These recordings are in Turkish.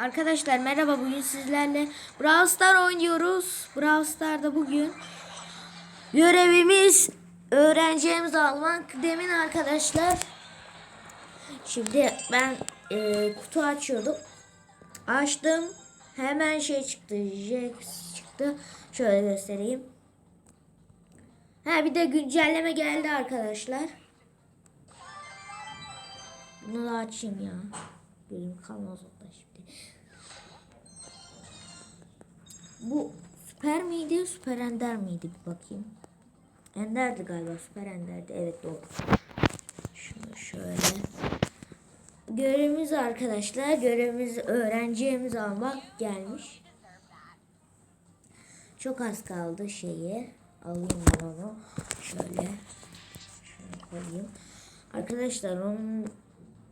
Arkadaşlar merhaba bugün sizlerle Brawl Star oynuyoruz. Brawl Star'da bugün görevimiz öğreneceğimiz almak. Demin arkadaşlar şimdi ben e, kutu açıyordum. Açtım. Hemen şey çıktı. Jax çıktı. Şöyle göstereyim. Ha bir de güncelleme geldi arkadaşlar. Bunu da açayım ya. Gözüm kalmaz orada Bu süper miydi? Süper ender miydi? Bir bakayım. Ender'di galiba. Süper ender'di. Evet doğru. Şunu şöyle. Görevimiz arkadaşlar. Görevimiz öğreneceğimiz almak gelmiş. Çok az kaldı şeyi. Alayım ben onu. Şöyle. Şunu koyayım. Arkadaşlar onun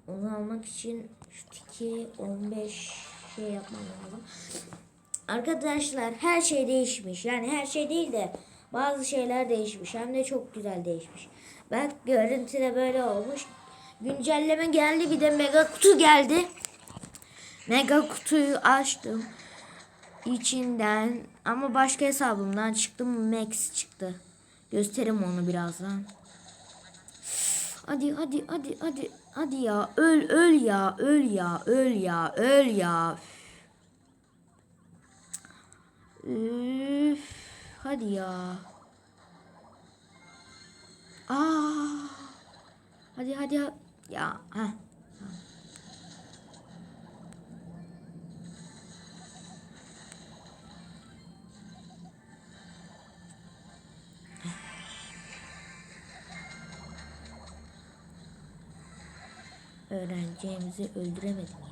onu almak için şu tiki 15 şey yapmam lazım. Arkadaşlar her şey değişmiş. Yani her şey değil de bazı şeyler değişmiş. Hem de çok güzel değişmiş. Bak görüntüde böyle olmuş. Güncelleme geldi bir de mega kutu geldi. Mega kutuyu açtım. İçinden ama başka hesabımdan çıktım Max çıktı. Gösteririm onu birazdan. Hadi hadi hadi hadi hadi ya öl öl ya öl ya öl ya öl ya. Üf, hadi ya. Aa. Hadi hadi ha- ya. Ha. Öğreneceğimizi öldüremedim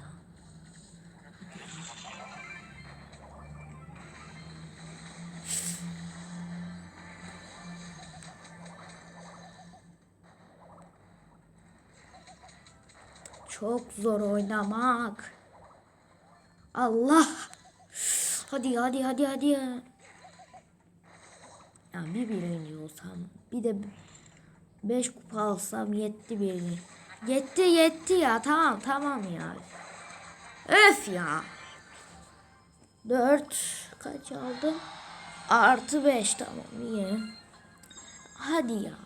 Çok zor oynamak. Allah. Hadi hadi hadi hadi ya. Ya bir birinci olsam bir de beş kupa alsam yetti birinci. Yetti yetti ya tamam tamam ya. Öf ya. Dört kaç aldım? Artı beş tamam iyi. Hadi ya.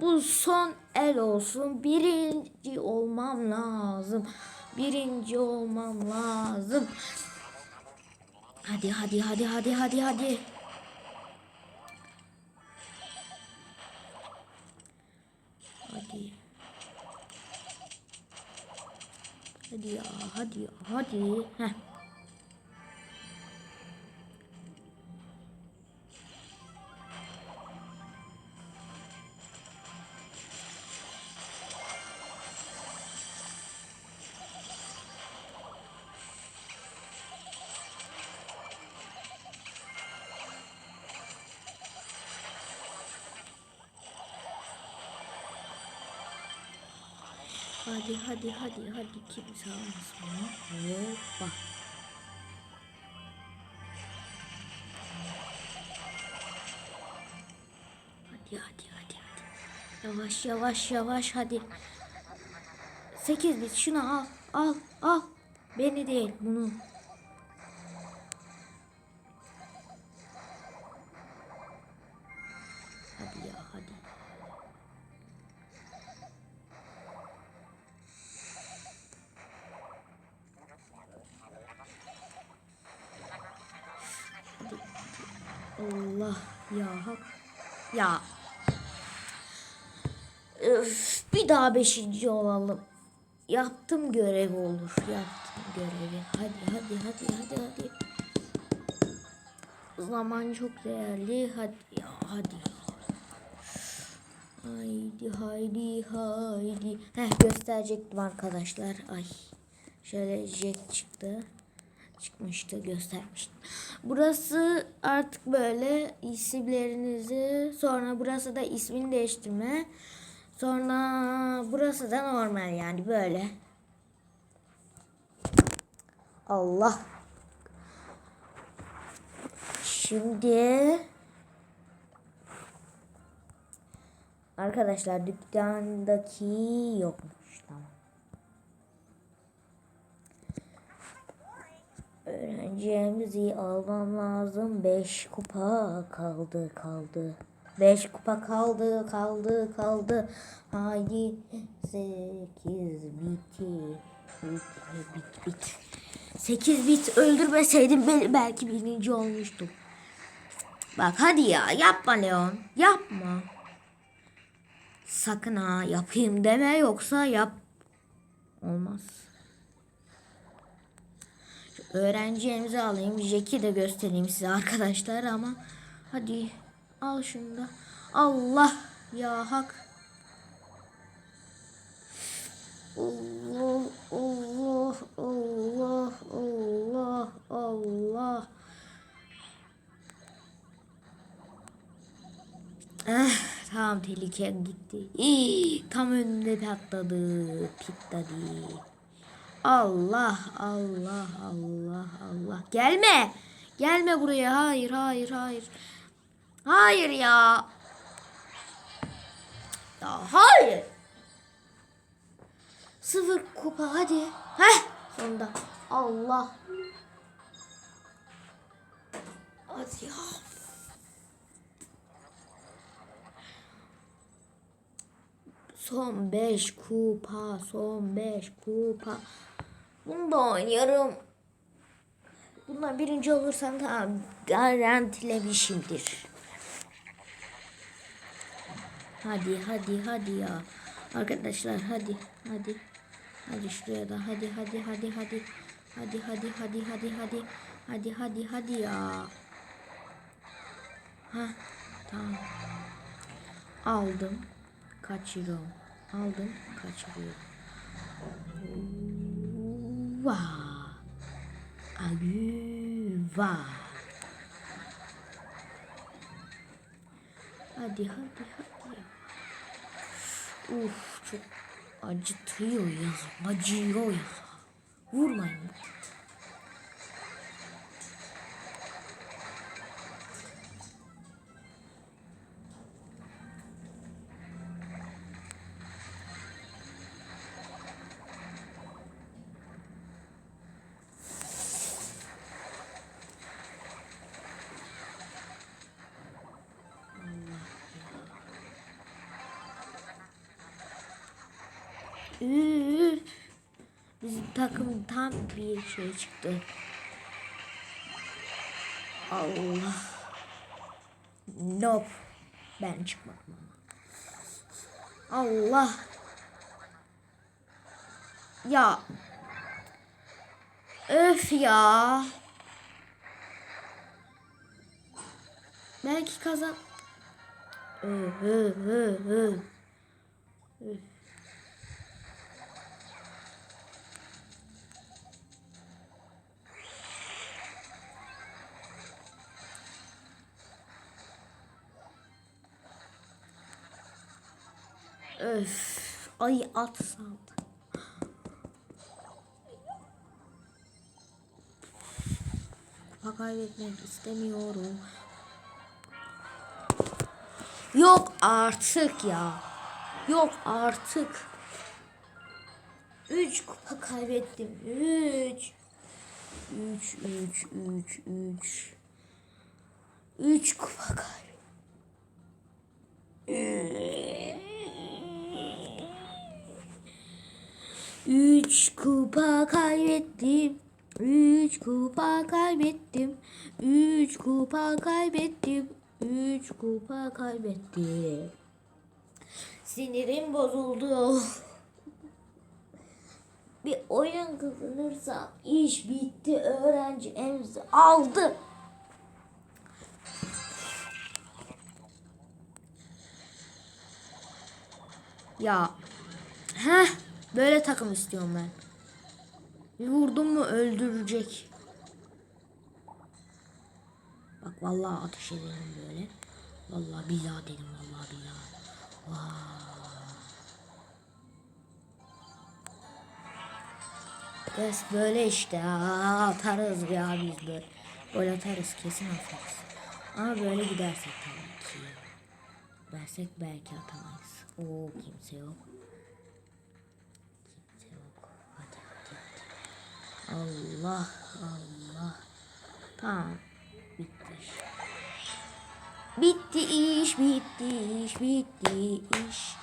Bu son el olsun. Birinci olmam lazım. Birinci olmam lazım. Hadi hadi hadi hadi hadi hadi. Hadi. Hadi ya hadi ya hadi. Heh. Hadi hadi hadi hadi kimse almasın bunu. Hoppa. Hadi hadi hadi hadi. Yavaş yavaş yavaş hadi. 8 bit şunu al al al. Beni değil bunu. Allah ya hak. Ya. Öf, bir daha beşinci olalım. Yaptım görev olur. Yaptım görevi. Hadi hadi hadi hadi hadi. Zaman çok değerli. Hadi ya hadi. Haydi haydi haydi. Heh gösterecektim arkadaşlar. Ay. Şöyle jet çıktı. Çıkmıştı göstermiştim. Burası artık böyle isimlerinizi sonra burası da ismini değiştirme. Sonra burası da normal yani böyle. Allah. Şimdi arkadaşlar dükkandaki yokmuş tamam. Öğrencimizi almam lazım. 5 kupa kaldı kaldı. 5 kupa kaldı kaldı kaldı. Haydi 8 bitti. Bit bit bit. 8 bit öldürmeseydim belki birinci olmuştum. Bak hadi ya yapma Leon. Yapma. Sakın ha yapayım deme yoksa yap. Olmaz. Şu öğrencimizi alayım. Jack'i de göstereyim size arkadaşlar ama. Hadi al şunu da. Allah ya hak. Allah Allah Allah Allah Allah. Eh, tamam tehlike gitti. İyi, tam önünde patladı. Pitladi. Allah Allah Allah Allah. Gelme. Gelme buraya. Hayır hayır hayır. Hayır ya. Ya hayır. Sıfır kupa hadi. Heh sonunda. Allah. Hadi ya. Son 5 kupa, son 5 kupa. Bunu da oynarım. Bundan birinci olursam tamam garantilemişimdir. Hadi hadi hadi ya. Arkadaşlar hadi hadi. Hadi şuraya da hadi hadi hadi hadi. Hadi hadi hadi hadi hadi. Hadi hadi hadi ya. Ha tamam. Aldım. Kaçırıyorum. Aldım. Kaçırıyorum. Va. Agü va. Hadi hadi hadi. Uf çok acıtıyor ya. Acıyor ya. Vurmayın. Üf. Bizim takım tam bir şey çıktı. Allah. Nope. Ben çıkmadım. Allah. Ya. Öf ya. Belki kazan. Öf öf öf öf. Öf. Öf. Ay at saldı. Kupa kaybetmek istemiyorum. Yok artık ya. Yok artık. Üç kupa kaybettim. Üç. Üç, üç, üç, üç. Üç kupa kaybettim. Üç kupa kaybettim. Üç kupa kaybettim. Üç kupa kaybettim. Üç kupa kaybettim. Sinirim bozuldu. Bir oyun kazanırsam iş bitti. Öğrenci emzi aldı. Ya. Heh. Böyle takım istiyorum ben. Bir vurdum mu öldürecek. Bak vallahi ateş edelim böyle. Vallahi billahi dedim vallahi billahi. Vay. Yes, böyle işte Aa, atarız ya biz böyle. Gol atarız kesin atarız. Ama böyle gidersek tabii ki. Versek belki atamayız. Oo kimse yok. Kimse yok. Hadi hadi hadi. Allah Allah. Tamam. Bitti. Bitti iş, bitti iş, bitti iş.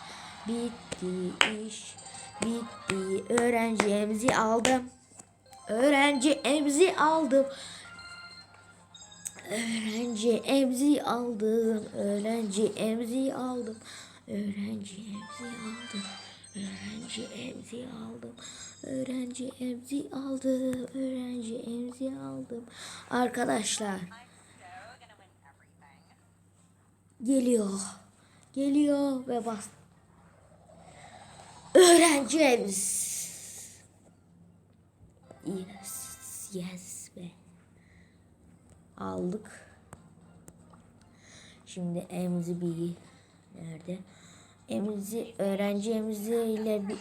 Bitti iş, bitti. Öğrenci emzi aldım. Öğrenci emzi aldım. Öğrenci emzi aldım. Öğrenci emzi aldım. Öğrenci emzi aldım. Öğrenci emzi aldım. Öğrenci emzi aldım. Öğrenci emzi aldım. Arkadaşlar geliyor. Geliyor ve bas. Öğrenci emzi. Yes, yes be. Aldık. Şimdi emzi bir nerede? Emzi öğrenci emzi ile bir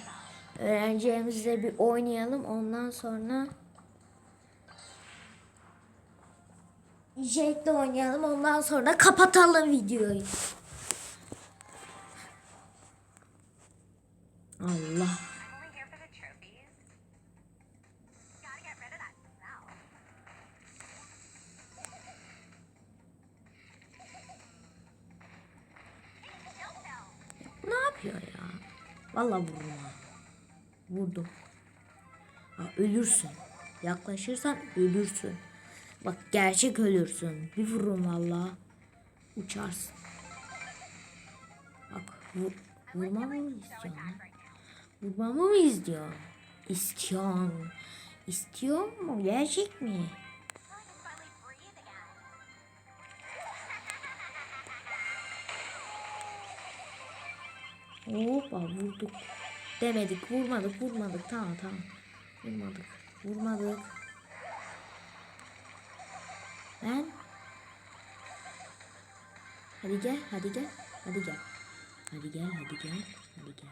öğrenci emzile bir oynayalım. Ondan sonra Jake'le oynayalım. Ondan sonra kapatalım videoyu. Allah. Vallahi vururum ha. Vurdum. Ha, ölürsün. Yaklaşırsan ölürsün. Bak gerçek ölürsün. Bir vururum valla. Uçarsın. Bak vur, vurmamı mı istiyorsun? Vurmamı mı istiyorsun? İstiyorsun. İstiyor mu? Gerçek mi? Hoppa vurduk. Demedik vurmadık vurmadık tamam tamam. Vurmadık vurmadık. Ben. Hadi gel hadi gel hadi gel. Hadi gel hadi gel hadi gel.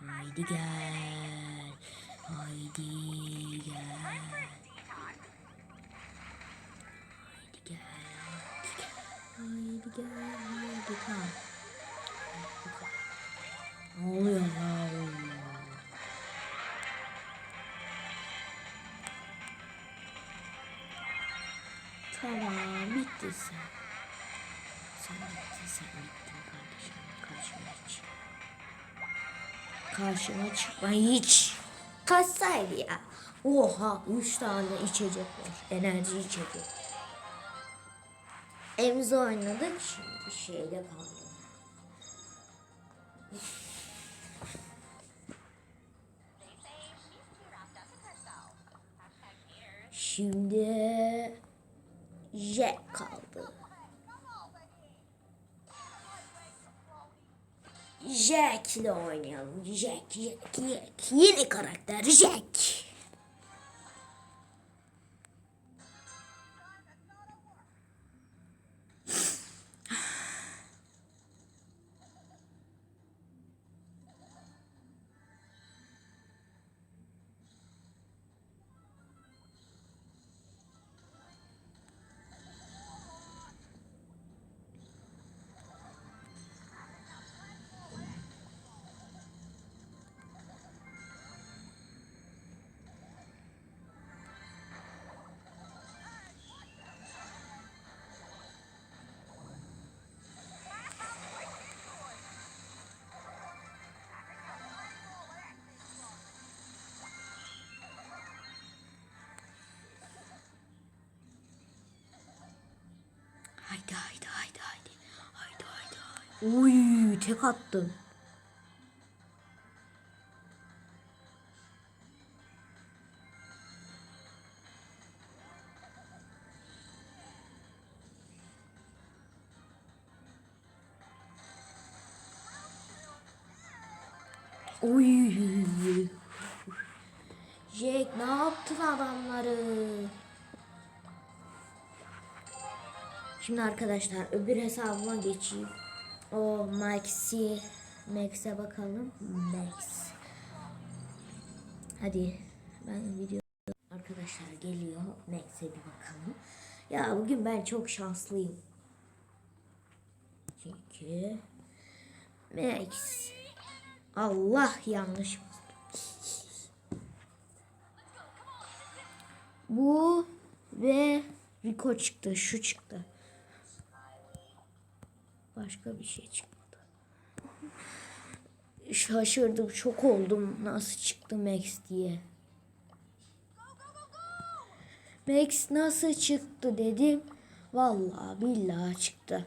Haydi gel. Haydi gel. Haydi gel. Haydi gel. Haydi tamam. Oluyor lan? Tamam bitti sen. Sen bittin sen bittin kardeşim. Karşıma hiç. Karşıma çıkma hiç. Kaçsaydı ya. Oha 3 tane içecek var. Enerji içecek. Evimize oynadık şimdi şeyde kaldı. Şimdi Jack kaldı. Jack ile oynayalım. Jack, Jack, Jack. Yeni karakter Jack. Haydi haydi haydi haydi. Haydi haydi haydi. Uy tek attım. Uy. Jack ne yaptın adamları? Şimdi arkadaşlar öbür hesabıma geçeyim. O Max'i Max'e bakalım. Max. Hadi ben video arkadaşlar geliyor. Max'e bir bakalım. Ya bugün ben çok şanslıyım. Çünkü Max Allah yanlış. Bu ve Rico çıktı. Şu çıktı. Başka bir şey çıkmadı. Şaşırdım, şok oldum. Nasıl çıktı Max diye. Max nasıl çıktı dedim. Vallahi billahi çıktı.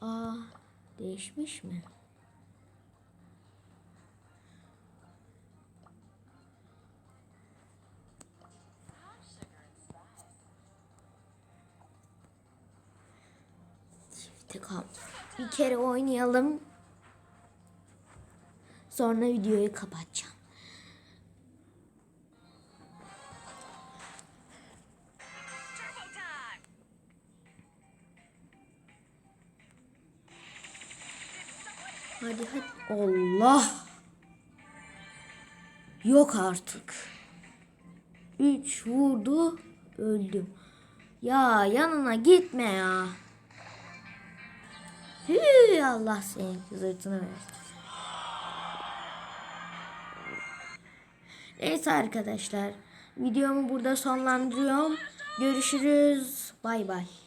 Aa, değişmiş mi? Kal. Bir kere oynayalım. Sonra videoyu kapatacağım. Hadi hadi. Allah. Yok artık. Üç vurdu. Öldüm. Ya yanına gitme ya. Hü, Allah senin zırtını versin. Neyse arkadaşlar. Videomu burada sonlandırıyorum. Görüşürüz. Bay bay.